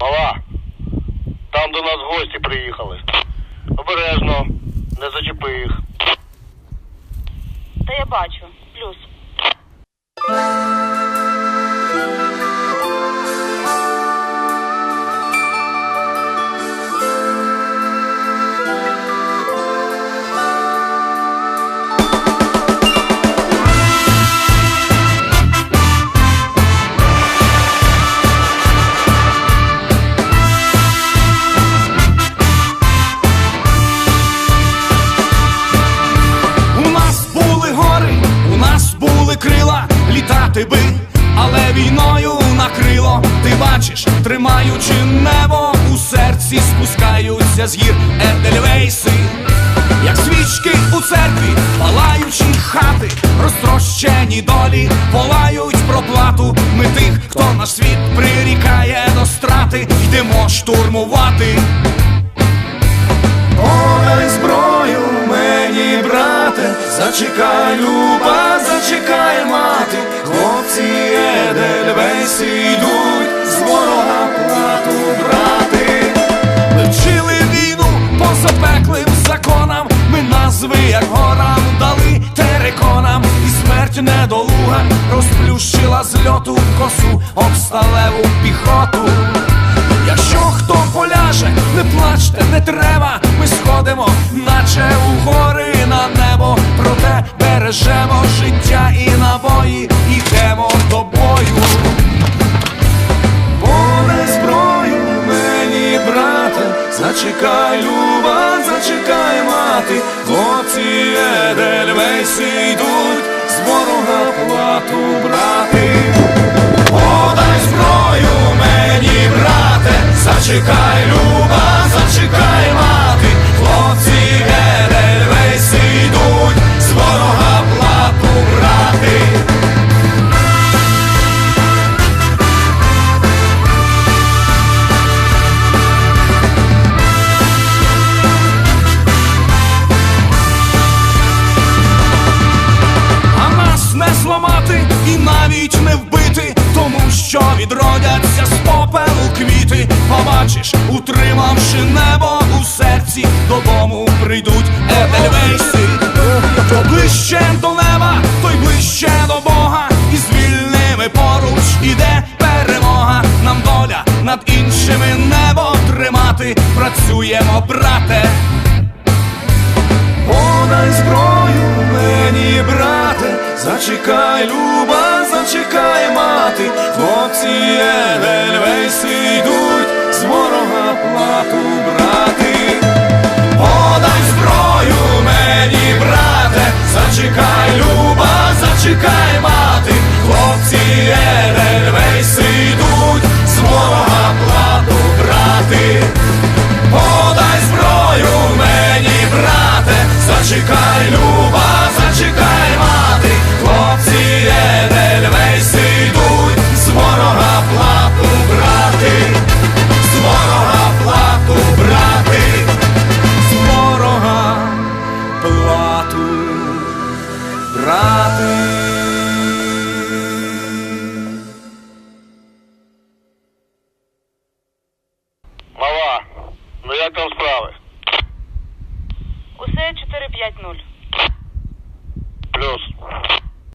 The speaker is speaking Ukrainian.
Мала, там до нас гості приїхали. Обережно, не зачепи їх. Та я бачу. Літати би, але війною накрило. Ти бачиш, тримаючи небо, у серці спускаються з гір Едельвейси, як свічки у церкві, палаючі хати, розтрощені долі, волають про плату. Ми тих, хто наш світ прирікає до страти, йдемо штурмувати. Подай зброю мені, брате, зачекай, люба, зачекай, Едельвейси йдуть з ворога плату брати. Ми вчили війну по запеклим законам, ми назви, як горам, дали тереконам, і смерть недолуга розплющила з льоту косу об сталеву піхоту. Якщо хто поляже, не плачте, не треба, ми сходимо, наче у гори на небо, проте бережемо життя і зачекай, люба, зачекай, мати, хлопці Едельвейси йдуть навіть не вбити, тому що відродяться з попелу квіти. Побачиш, утримавши небо у серці, додому прийдуть Едельвейси. Хто ближче до неба, той ближче до Бога, і з вільними поруч іде перемога. Нам доля над іншими небо тримати. Працюємо, брате. Подай зброю мені, брате, зачекай, люба, зачекай, мати, хлопці Едельвейси йдуть з ворога плату 5-0.